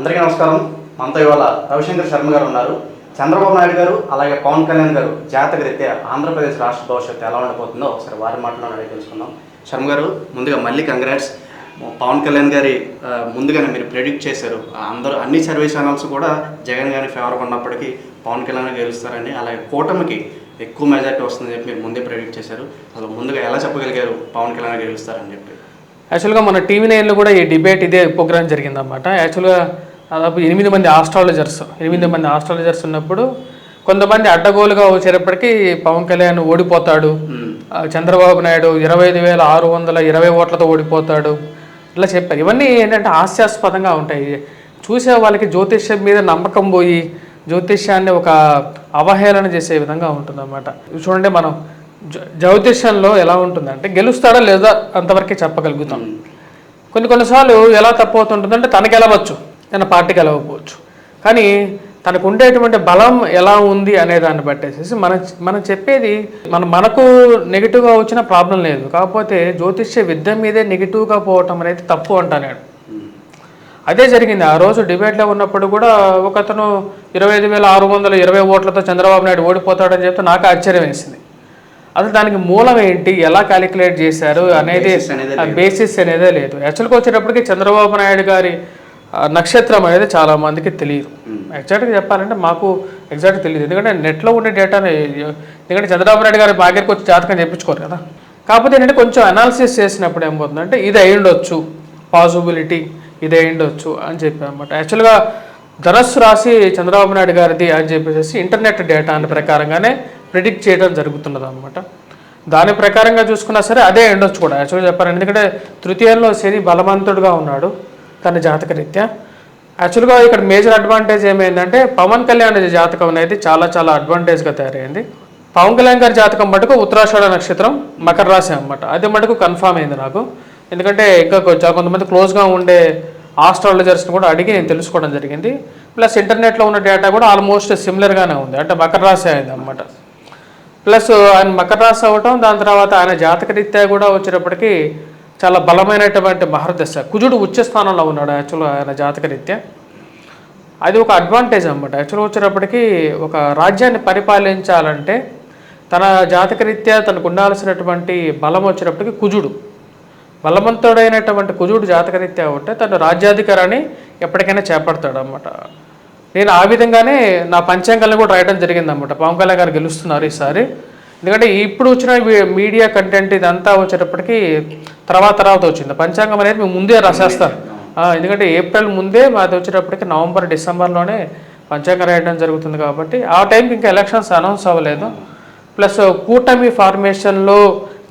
అందరికీ నమస్కారం. మనతో ఇవాళ రవిశంకర్ శర్మ గారు ఉన్నారు. చంద్రబాబు నాయుడు గారు అలాగే పవన్ కళ్యాణ్ గారు జాతక రీత్యా ఆంధ్రప్రదేశ్ రాష్ట్ర భవిష్యత్తు ఎలా ఉండబోతుందో ఒకసారి వారి మాటలో అడిగి తెలుసుకుందాం. శర్మ గారు ముందుగా మళ్ళీ కంగ్రాట్స్ పవన్ కళ్యాణ్ గారి ముందుగానే మీరు ప్రెడిక్ట్ చేశారు. అందరూ అన్ని సర్వే ఛానల్స్ కూడా జగన్ గారి ఫేవర్ ఉన్నప్పటికీ పవన్ కళ్యాణ్ గెలుస్తారని అలాగే కూటమికి ఎక్కువ మెజార్టీ వస్తుందని చెప్పి మీరు ముందే ప్రెడిక్ట్ చేశారు. అసలు ముందుగా ఎలా చెప్పగలిగారు పవన్ కళ్యాణ్ గెలుస్తారని చెప్పి? యాక్చువల్గా మన టీవీ నైన్లో కూడా ఈ డిబేట్ ఇదే ప్రోగ్రామ్ జరిగిందన్నమాట. యాక్చువల్గా దాదాపు ఎనిమిది మంది ఆస్ట్రాలజర్స్ ఎనిమిది మంది ఆస్ట్రాలజర్స్ ఉన్నప్పుడు కొంతమంది అడ్డగోలుగా వచ్చేటప్పటికి పవన్ కళ్యాణ్ ఓడిపోతాడు. చంద్రబాబు నాయుడు ఇరవై ఐదు వేల ఆరు వందల ఇరవై ఓట్లతో ఓడిపోతాడు. ఇట్లా చెప్పారు. ఇవన్నీ ఏంటంటే హాస్యాస్పదంగా ఉంటాయి. చూసే వాళ్ళకి జ్యోతిష్యం మీద నమ్మకం పోయి జ్యోతిష్యాన్ని ఒక అవహేళన చేసే విధంగా ఉంటుందన్నమాట. చూడండి మనం జ్యో- జ్యోతిష్యంలో ఎలా ఉంటుందంటే గెలుస్తాడా లేదా అంతవరకే చెప్పగలుగుతాం. కొన్ని కొన్నిసార్లు ఎలా తప్పు అవుతుంటుందంటే తనకి గెలవచ్చు తన పార్టీ గెలవకపోవచ్చు కానీ తనకు ఉండేటువంటి బలం ఎలా ఉంది అనే దాన్ని బట్టేసేసి మనం మనం చెప్పేది మన మనకు నెగిటివ్గా వచ్చిన ప్రాబ్లం లేదు. కాకపోతే జ్యోతిష్య విద్య మీదే నెగిటివ్గా పోవటం అనేది తప్పు అంటాను అదే జరిగింది. ఆ రోజు డిబేట్లో ఉన్నప్పుడు కూడా ఒక అతను ఇరవై ఐదు వేల ఆరు వందల ఇరవై ఓట్లతో చంద్రబాబు నాయుడు ఓడిపోతాడని చెప్తే నాకు ఆశ్చర్యం వేసింది. అసలు దానికి మూలం ఏంటి? ఎలా క్యాలిక్యులేట్ చేశారు? అనేది బేసిస్ అనేదే లేదు. యాక్చువల్గా వచ్చేటప్పటికి చంద్రబాబు నాయుడు గారి నక్షత్రం అనేది చాలా మందికి తెలియదు. ఎగ్జాక్ట్గా చెప్పాలంటే మాకు ఎగ్జాక్ట్గా తెలియదు. ఎందుకంటే నెట్లో ఉండే డేటాని ఎందుకంటే చంద్రబాబు నాయుడు గారి దగ్గరికి వచ్చి జాతకం చెప్పించుకోరు కదా. కాకపోతే ఏంటంటే కొంచెం అనాలిసిస్ చేసినప్పుడు ఏమవుతుందంటే ఇది అయి ఉండొచ్చు. పాసిబిలిటీ ఇది అయి ఉండొచ్చు అని చెప్పి అనమాట యాక్చువల్గా ధనస్సు రాశి చంద్రబాబు నాయుడు గారిది అని చెప్పేసి ఇంటర్నెట్ డేటా అనే ప్రకారంగానే ప్రిడిక్ట్ చేయడం జరుగుతున్నది అనమాట దాని ప్రకారంగా చూసుకున్నా సరే అదే ఉండొచ్చు కూడా. యాక్చువల్గా చెప్పారంటే ఎందుకంటే తృతీయంలో శని బలవంతుడుగా ఉన్నాడు. తన జాతక రీత్యా యాక్చువల్గా ఇక్కడ మేజర్ అడ్వాంటేజ్ ఏమైందంటే పవన్ కళ్యాణ్ జాతకం అనేది చాలా చాలా అడ్వాంటేజ్గా తయారైంది. పవన్ కళ్యాణ్ గారి జాతకం మటుకు ఉత్తరాషాఢ నక్షత్రం మకర రాశి అన్నమాట. అది మటుకు కన్ఫామ్ అయింది నాకు. ఎందుకంటే ఇంకా కొంచెం కొంతమంది క్లోజ్గా ఉండే ఆస్ట్రాలజర్స్ని కూడా అడిగి నేను తెలుసుకోవడం జరిగింది. ప్లస్ ఇంటర్నెట్లో ఉన్న డేటా కూడా ఆల్మోస్ట్ సిమిలర్గానే ఉంది. అంటే మకర రాశి అయింది అనమాట ప్లస్ ఆయన మకర రాశి అవ్వటం దాని తర్వాత ఆయన జాతక రీత్యా కూడా వచ్చేటప్పటికి చాలా బలమైనటువంటి మహర్దశ. కుజుడు ఉచ్చ స్థానంలో ఉన్నాడు యాక్చువల్గా ఆయన జాతక రీత్యా. అది ఒక అడ్వాంటేజ్ అన్నమాట. యాక్చువల్గా వచ్చేటప్పటికి ఒక రాజ్యాన్ని పరిపాలించాలంటే తన జాతక రీత్యా తనకు ఉండాల్సినటువంటి బలం వచ్చేటప్పటికి కుజుడు. బలవంతుడైనటువంటి కుజుడు జాతకరీత్యా ఉంటే తను రాజ్యాధికారాన్ని ఎప్పటికైనా చేపడతాడు అనమాట నేను ఆ విధంగానే నా పంచాంగాలను కూడా రాయడం జరిగిందనమాట పవన్ కళ్యాణ్ గారు గెలుస్తున్నారు ఈసారి. ఎందుకంటే ఇప్పుడు వచ్చిన మీడియా కంటెంట్ ఇదంతా వచ్చేటప్పటికి తర్వాత తర్వాత వచ్చింది. పంచాంగం అనేది మేము ముందే రాసేస్తాం. ఎందుకంటే ఏప్రిల్ ముందే మాది వచ్చేటప్పటికి నవంబర్ డిసెంబర్లోనే పంచాంగం రాయడం జరుగుతుంది కాబట్టి ఆ టైంకి ఇంకా ఎలక్షన్స్ అనౌన్స్ అవ్వలేదు. ప్లస్ కూటమి ఫార్మేషన్లో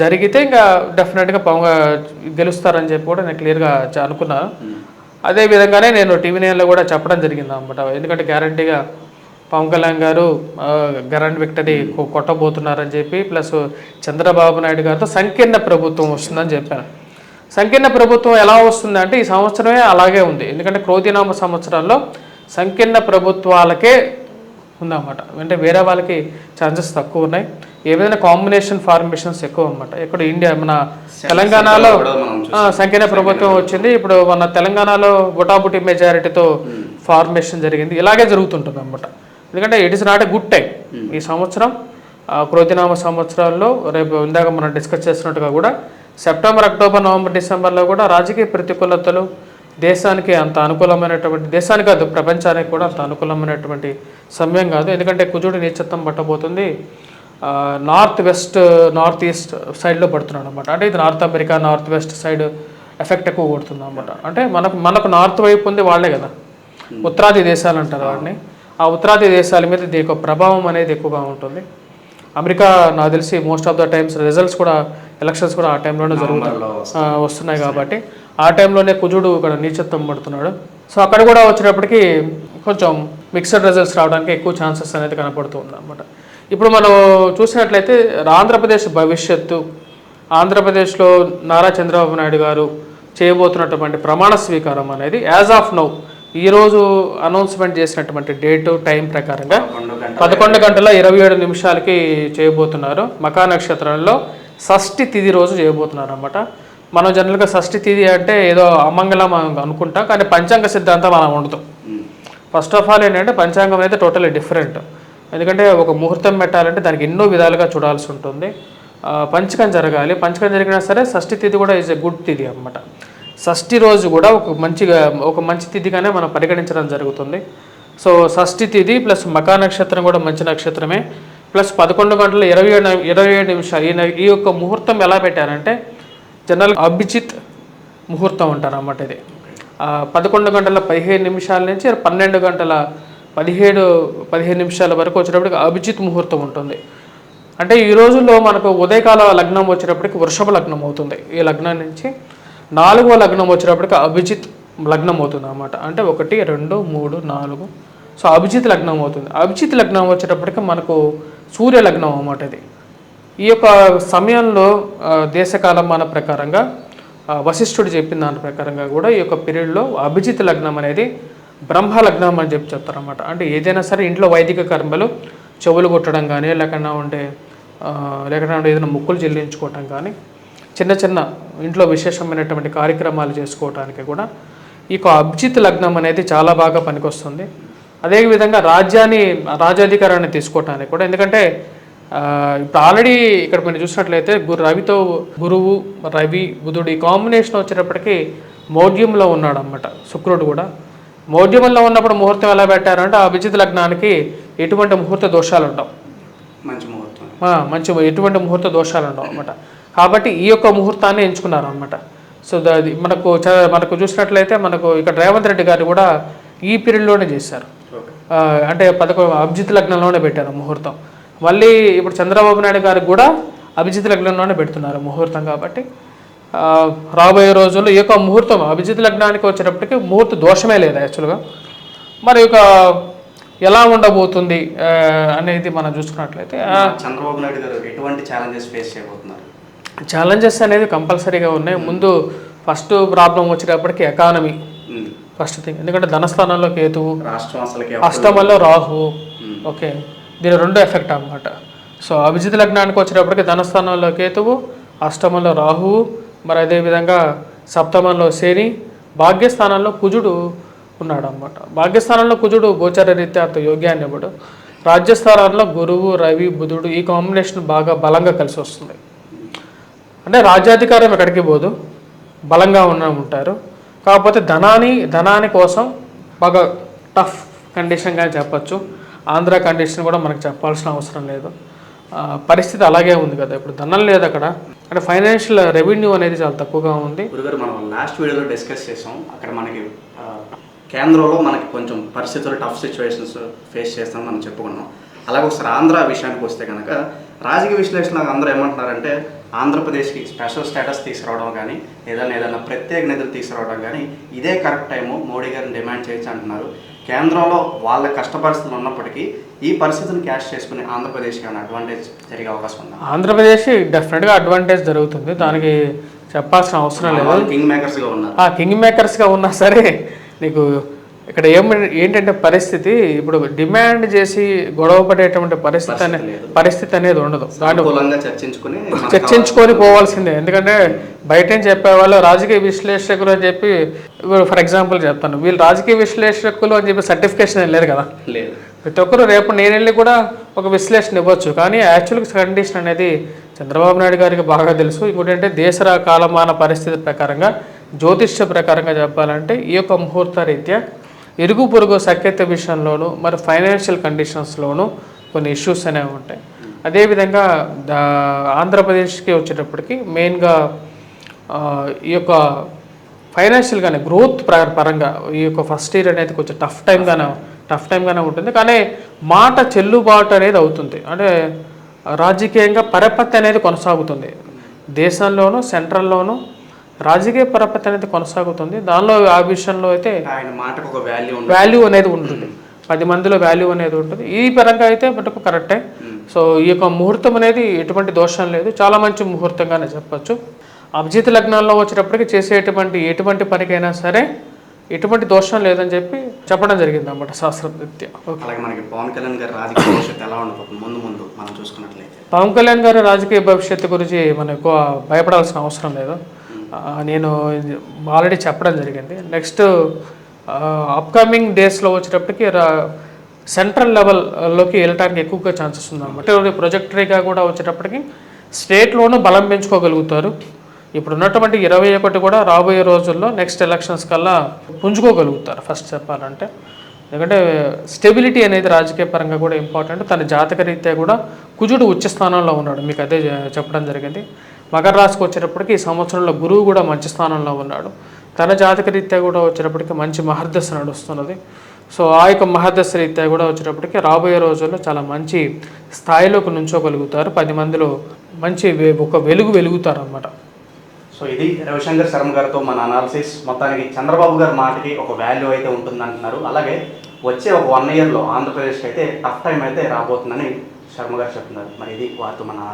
జరిగితే ఇంకా డెఫినెట్గా పవన్ గెలుస్తారని చెప్పి కూడా నేను క్లియర్గా అనుకున్నాను. అదే విధంగానే నేను టీవీ నైన్లో కూడా చెప్పడం జరిగింది అనమాట ఎందుకంటే గ్యారంటీగా పవన్ కళ్యాణ్ గారు గ్యారంటీ విక్టరీ కొట్టబోతున్నారని చెప్పి ప్లస్ చంద్రబాబు నాయుడు గారితో సంకీర్ణ ప్రభుత్వం వస్తుందని చెప్పాను సంకీర్ణ ప్రభుత్వం ఎలా వస్తుంది అంటే ఈ సంవత్సరమే అలాగే ఉంది. ఎందుకంటే క్రోధినామ సంవత్సరాల్లో సంకీర్ణ ప్రభుత్వాలకే ఉందన్నమాట. అంటే వేరే వాళ్ళకి ఛాన్సెస్ తక్కువ ఉన్నాయి. ఏదైనా కాంబినేషన్ ఫార్మేషన్స్ ఎక్కువ అనమాట ఇక్కడ ఇండియా మన తెలంగాణలో సంకీర్ణ ప్రభుత్వం వచ్చింది. ఇప్పుడు మన తెలంగాణలో బుటాబుటి మెజారిటీతో ఫార్మేషన్ జరిగింది. ఇలాగే జరుగుతుంటుంది అనమాట ఎందుకంటే it is not a good time ఈ సంవత్సరం ఆ, క్రోధినామ సంవత్సరాల్లో రేపు ఇందాక మనం డిస్కస్ చేసినట్టుగా కూడా సెప్టెంబర్ అక్టోబర్ నవంబర్ డిసెంబర్లో కూడా రాజకీయ ప్రతికూలతలు దేశానికి అంత అనుకూలమైనటువంటి దేశానికి కాదు ప్రపంచానికి కూడా అంత అనుకూలమైనటువంటి సమయం కాదు. ఎందుకంటే కుజుడు నీచత్వం పట్టబోతుంది. నార్త్ వెస్ట్ నార్త్ ఈస్ట్ సైడ్లో పడుతున్నాడు అనమాట అంటే ఇది north America north west side effect ఎక్కువ కొడుతుంది అనమాట అంటే మనకు మనకు నార్త్ వైపు ఉంది వాళ్ళే కదా. ఉత్తరాది దేశాలు అంటారు వాటిని. ఆ ఉత్తరాది దేశాల మీద దీని యొక్క ప్రభావం అనేది ఎక్కువగా ఉంటుంది. అమెరికా నాకు తెలిసి most of the times results కూడా ఎలక్షన్స్ కూడా ఆ టైంలోనే జరుగుతాయి వస్తున్నాయి కాబట్టి ఆ టైంలోనే కుజుడు ఇక్కడ నీచత్వం పడుతున్నాడు. సో అక్కడ కూడా వచ్చేటప్పటికి కొంచెం మిక్సడ్ రిజల్ట్స్ రావడానికి ఎక్కువ ఛాన్సెస్ అనేది కనపడుతుంది అనమాట ఇప్పుడు మనం చూసినట్లయితే ఆంధ్రప్రదేశ్ భవిష్యత్తు ఆంధ్రప్రదేశ్లో నారా చంద్రబాబు నాయుడు గారు చేయబోతున్నటువంటి ప్రమాణ స్వీకారం అనేది యాజ్ ఆఫ్ నౌ ఈరోజు అనౌన్స్మెంట్ చేసినటువంటి డేటు టైం ప్రకారంగా పదకొండు గంటల ఇరవై ఏడు నిమిషాలకి చేయబోతున్నారు. మకా నక్షత్రంలో షష్ఠి తిథి రోజు చేయబోతున్నారు అనమాట మనం జనరల్గా షష్ఠి తిథి అంటే ఏదో అమంగళం అని అనుకుంటాం కానీ పంచాంగ సిద్ధాంతం మనం ఉండదు. ఫస్ట్ ఆఫ్ ఆల్ ఏంటంటే పంచాంగం అయితే టోటల్లీ డిఫరెంట్ ఎందుకంటే ఒక ముహూర్తం పెట్టాలంటే దానికి ఎన్నో విధాలుగా చూడాల్సి ఉంటుంది. పంచకం జరగాలి. పంచకం జరిగినా సరే షష్ఠి తిథి కూడా ఈజ్ ఎ గుడ్ తిథి అన్నమాట. షష్ఠి రోజు కూడా ఒక మంచిగా ఒక మంచి తిథిగానే మనం పరిగణించడం జరుగుతుంది. సో షష్ఠి తిథి ప్లస్ మకా నక్షత్రం కూడా మంచి నక్షత్రమే. ప్లస్ పదకొండు గంటల ఇరవై ఏడు ఇరవై ఏడు నిమిషాలు ఈ ఈ యొక్క ముహూర్తం ఎలా పెట్టారంటే జనరల్ అభిజిత్ ముహూర్తం అంటారు అన్నమాట ఇది పదకొండు గంటల పదిహేను నిమిషాల నుంచి పన్నెండు గంటల పదిహేడు పదిహేను నిమిషాల వరకు వచ్చేటప్పటికి అభిజిత్ ముహూర్తం ఉంటుంది. అంటే ఈ రోజుల్లో మనకు ఉదయకాల లగ్నం వచ్చేటప్పటికి వృషభ లగ్నం అవుతుంది. ఈ లగ్నం నుంచి నాలుగో లగ్నం వచ్చేటప్పటికి అభిజిత్ లగ్నం అవుతుంది అనమాట అంటే ఒకటి రెండు మూడు నాలుగు. సో అభిజిత్ లగ్నం అవుతుంది. అభిజిత్ లగ్నం వచ్చేటప్పటికి మనకు సూర్య లగ్నం అన్నమాట ఇది. ఈ యొక్క సమయంలో దేశకాలం మన ప్రకారంగా వశిష్ఠుడు చెప్పిన దాని ప్రకారంగా కూడా ఈ యొక్క పీరియడ్లో అభిజిత్ లగ్నం అనేది బ్రహ్మ లగ్నం అని చెప్పి చెప్తారన్నమాట. అంటే ఏదైనా సరే ఇంట్లో వైదిక కర్మలు చెవులు కొట్టడం కానీ లేకుండా ఉండే లేకుండా ఉండే ఏదైనా ముక్కులు చెల్లించుకోవటం కానీ చిన్న చిన్న ఇంట్లో విశేషమైనటువంటి కార్యక్రమాలు చేసుకోవటానికి కూడా ఈ యొక్క అభిజిత్ లగ్నం అనేది చాలా బాగా పనికొస్తుంది. అదేవిధంగా రాజ్యాన్ని రాజ్యాధికారాన్ని తీసుకోవటానికి కూడా ఎందుకంటే ఇప్పుడు ఆల్రెడీ ఇక్కడ మీరు చూసినట్లయితే గురు రవితో గురువు రవి బుధుడు ఈ కాంబినేషన్ వచ్చేటప్పటికి మౌఢ్యంలో ఉన్నాడు అన్నమాట శుక్రుడు కూడా. మౌఢ్యంలో ఉన్నప్పుడు ముహూర్తం ఎలా పెట్టారంటే ఆ అభిజిత్ లగ్నానికి ఎటువంటి ముహూర్త దోషాలు ఉండవు మంచి ముహూర్తం. మంచి ఎటువంటి ముహూర్త దోషాలు ఉండవు అనమాట కాబట్టి ఈ యొక్క ముహూర్తాన్ని ఎంచుకున్నారు అనమాట సో అది మనకు మనకు చూసినట్లయితే మనకు ఇక్కడ రేవంత్ రెడ్డి గారు కూడా ఈ పీరియడ్లోనే చేశారు. అంటే పదకొ అభిజిత్ లగ్నంలోనే పెట్టారు ముహూర్తం. మళ్ళీ ఇప్పుడు చంద్రబాబు నాయుడు గారికి కూడా అభిజిత్ లగ్నంలోనే పెడుతున్నారు ముహూర్తం కాబట్టి. రాబోయే రోజుల్లో ఈ యొక్క ముహూర్తం అభిజిత్ లగ్నానికి వచ్చేటప్పటికి ముహూర్త దోషమే లేదు యాక్చువల్గా. మరి ఇక ఎలా ఉండబోతుంది అనేది మనం చూసుకున్నట్లయితే చంద్రబాబు నాయుడు గారు ఎటువంటి ఛాలెంజెస్ ఫేస్ చేయబోతున్నారు? ఛాలెంజెస్ అనేది కంపల్సరీగా ఉన్నాయి. ముందు ఫస్ట్ ప్రాబ్లం వచ్చేటప్పటికి ఎకానమీ. ఫస్ట్ థింగ్ ఎందుకంటే ధనస్థానంలో కేతువు రాష్ట్రం అసలుకి అష్టమంలో రాహు. ఓకే దీని రెండు ఎఫెక్ట్ అన్నమాట. సో అభిజిత్ లగ్నానికి వచ్చేటప్పటికి ధనస్థానంలో కేతువు అష్టమంలో రాహువు మరి అదేవిధంగా సప్తమంలో శని భాగ్యస్థానంలో కుజుడు ఉన్నాడు అన్నమాట భాగ్యస్థానంలో కుజుడు గోచర రీత్యా అంత యోగ్యాన్ని ఇవ్వడు. రాజ్యస్థానాల్లో గురువు రవి బుధుడు ఈ కాంబినేషన్ బాగా బలంగా కలిసి వస్తుంది. అంటే రాజ్యాధికారం ఎక్కడికి పోదు. బలంగా ఉన్న ఉంటారు. కాకపోతే ధనాన్ని ధనాని కోసం బాగా టఫ్ కండిషన్గా చెప్పచ్చు. ఆంధ్ర కండిషన్ కూడా మనకు చెప్పాల్సిన అవసరం లేదు. పరిస్థితి అలాగే ఉంది కదా. ఇప్పుడు ధనం లేదు అక్కడ. అంటే ఫైనాన్షియల్ రెవెన్యూ అనేది చాలా తక్కువగా ఉంది. మనం లాస్ట్ వీడియోలో డిస్కస్ చేసాం అక్కడ మనకి కేంద్రంలో మనకి కొంచెం పరిస్థితులు టఫ్ సిచ్యువేషన్స్ ఫేస్ చేస్తామని మనం చెప్పుకున్నాం. అలాగే ఒకసారి ఆంధ్ర విషయానికి వస్తే కనుక రాజకీయ విశ్లేషణ అందరూ ఏమంటున్నారంటే ఆంధ్రప్రదేశ్కి స్పెషల్ స్టేటస్ తీసుకురావడం కానీ ఏదైనా ఏదైనా ప్రత్యేక నిధులు తీసుకురావడం కానీ ఇదే కరెక్ట్ టైము మోడీ గారిని డిమాండ్ చేయొచ్చు అంటున్నారు. కేంద్రంలో వాళ్ళ కష్ట పరిస్థితులు ఉన్నప్పటికీ ఈ పరిస్థితిని క్యాష్ చేసుకుని ఆంధ్రప్రదేశ్కి ఏమైనా అడ్వాంటేజ్ జరిగే అవకాశం ఉందా? ఆంధ్రప్రదేశ్ డెఫినెట్గా అడ్వాంటేజ్ జరుగుతుంది. దానికి చెప్పాల్సిన అవసరం లేదు. కింగ్ మేకర్స్గా ఉన్నారు. ఆ కింగ్ మేకర్స్గా ఉన్నా సరే నీకు ఇక్కడ ఏం ఏంటంటే పరిస్థితి ఇప్పుడు డిమాండ్ చేసి గొడవ పడేటువంటి పరిస్థితి అనే. పరిస్థితి అనేది ఉండదు. అనుకూలంగా చర్చించుకుని పోవాల్సిందే. ఎందుకంటే బయట నుంచి చెప్పేవాళ్ళు రాజకీయ విశ్లేషకులు అని చెప్పి ఫర్ ఎగ్జాంపుల్ చెప్తాను. వీళ్ళు రాజకీయ విశ్లేషకులు అని చెప్పి సర్టిఫికేషన్ లేదు కదా? లేదు. ప్రతి ఒక్కరు రేపు నేను వెళ్ళి కూడా ఒక విశ్లేషణ ఇవ్వచ్చు. కానీ యాక్చువల్గా కండిషన్ అనేది చంద్రబాబు నాయుడు గారికి బాగా తెలుసు. ఇంకోటి అంటే దేశ కాలమాన పరిస్థితి ప్రకారంగా జ్యోతిష్య ప్రకారంగా చెప్పాలంటే ఈ యొక్క ముహూర్త రీత్యా ఇరుగు పొరుగు సఖ్యత విషయంలోనూ మరి ఫైనాన్షియల్ కండిషన్స్లోనూ కొన్ని ఇష్యూస్ అనేవి ఉంటాయి. అదేవిధంగా దా- ఆంధ్రప్రదేశ్కి వచ్చేటప్పటికి మెయిన్గా ఈ యొక్క ఫైనాన్షియల్గానే గ్రోత్ పరంగా ఈ యొక్క ఫస్ట్ ఇయర్ అనేది కొంచెం టఫ్ టైంగానే టఫ్ టైంగానే ఉంటుంది. కానీ మాట చెల్లుబాటు అనేది అవుతుంది. అంటే రాజకీయంగా పరపతి అనేది కొనసాగుతుంది. దేశంలోనూ సెంట్రల్లోనూ రాజకీయ పరపతి అనేది కొనసాగుతుంది. దానిలో ఆ విషయంలో అయితే ఆయన మాటకు ఒక వాల్యూ అనేది ఉంటుంది. పది మందిలో వాల్యూ అనేది ఉంటుంది. ఈ పరంగా అయితే మటుకు కరెక్టే సో ఈ యొక్క ముహూర్తం అనేది ఎటువంటి దోషం లేదు. చాలా మంచి ముహూర్తంగానే చెప్పొచ్చు. అభిజిత్ లగ్నాల్లో వచ్చేటప్పటికి చేసేటువంటి ఎటువంటి పనికైనా సరే ఎటువంటి దోషం లేదని చెప్పి చెప్పడం జరిగింది అన్నమాట శాస్త్రరీత్యా అలాగే మనకి పవన్ కళ్యాణ్ గారి రాజకీయ భవిష్యత్తు ఎలా ఉండబోతుంది ముందు ముందు మనం చూసుకున్నట్లయితే. పవన్ కళ్యాణ్ గారి రాజకీయ భవిష్యత్తు గురించి మనం ఎక్కువ భయపడాల్సిన అవసరం లేదు. నేను ఆల్రెడీ చెప్పడం జరిగింది. నెక్స్ట్ అప్కమింగ్ డేస్లో వచ్చేటప్పటికి రా- సెంట్రల్ లెవెల్లోకి వెళ్ళడానికి ఎక్కువగా ఛాన్సెస్ ఉందన్నమాట ప్రొజెక్టరీగా కూడా వచ్చేటప్పటికి స్టేట్లోనూ బలం పెంచుకోగలుగుతారు. ఇప్పుడు ఉన్నటువంటి ఇరవై ఒకటి కూడా రాబోయే రోజుల్లో నెక్స్ట్ ఎలక్షన్స్ కల్లా పుంజుకోగలుగుతారు ఫస్ట్ చెప్పాలంటే. ఎందుకంటే స్టెబిలిటీ అనేది రాజకీయ పరంగా కూడా ఇంపార్టెంట్ తన జాతక రీత్యా కూడా కుజుడు ఉచ్చ స్థానంలో ఉన్నాడు. మీకు అదే చెప్పడం జరిగింది. మకర రాశికి వచ్చేటప్పటికి ఈ సంవత్సరంలో గురువు కూడా మంచి స్థానంలో ఉన్నాడు. తన జాతక రీత్యా కూడా వచ్చేటప్పటికి మంచి మహర్దశ నడుస్తున్నది. సో ఆ యొక్క మహర్దశ రీత్యా కూడా వచ్చేటప్పటికి రాబోయే రోజుల్లో చాలా మంచి స్థాయిలోకి నుంచోగలుగుతారు. పది మందిలో మంచి వె- ఒక వెలుగు వెలుగుతారు అన్నమాట సో ఇది రవిశంకర్ శర్మ గారితో మన అనాలిసిస్ మొత్తానికి చంద్రబాబు గారి మాటకి ఒక వాల్యూ అయితే ఉంటుంది అంటున్నారు అలాగే వచ్చే ఒక వన్ ఇయర్లో ఆంధ్రప్రదేశ్కి అయితే టఫ్ టైం అయితే రాబోతుందని శర్మ గారు చెప్తున్నారు. మరి ఇది వారితో మన